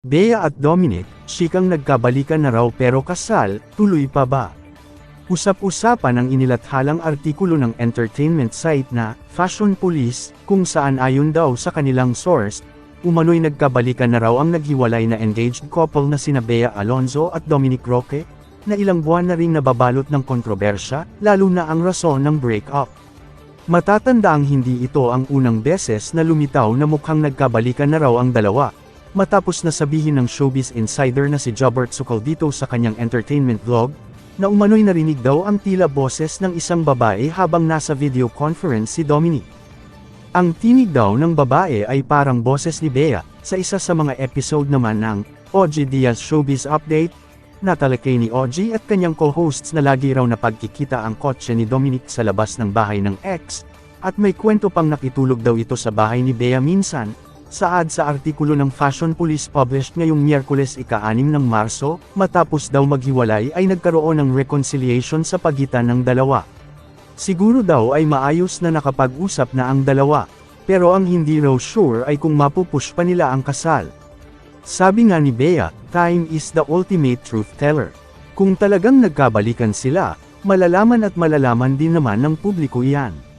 Bea at Dominic, chikang nagkabalikan na raw pero kasal, tuloy pa ba? Usap-usapan ang inilathalang artikulo ng entertainment site na Fashion Police, kung saan ayon daw sa kanilang source, umano'y nagkabalikan na raw ang naghiwalay na engaged couple na sina Bea Alonzo at Dominic Roque, na ilang buwan na ring nababalot ng kontrobersya, lalo na ang rason ng breakup. Matatandaang hindi ito ang unang beses na lumitaw na mukhang nagkabalikan na raw ang dalawa. Matapos na sabihin ng showbiz insider na si Jobert Sukal dito sa kanyang entertainment vlog, na umano'y narinig daw ang tila boses ng isang babae habang nasa video conference si Dominic. Ang tinig daw ng babae ay parang boses ni Bea, sa isa sa mga episode naman ng OG Diaz Showbiz Update, natalakay ni OG at kanyang co-hosts na lagi raw na pagkikita ang kotse ni Dominic sa labas ng bahay ng ex, at may kwento pang nakitulog daw ito sa bahay ni Bea minsan, saad sa artikulo ng Fashion Police published ngayong Miyerkules ika-6 ng Marso, matapos daw maghiwalay ay nagkaroon ng reconciliation sa pagitan ng dalawa. Siguro daw ay maayos na nakapag-usap na ang dalawa, pero ang hindi raw sure ay kung mapupush pa nila ang kasal. Sabi nga ni Bea, time is the ultimate truth teller. Kung talagang nagkabalikan sila, malalaman at malalaman din naman ng publiko iyan.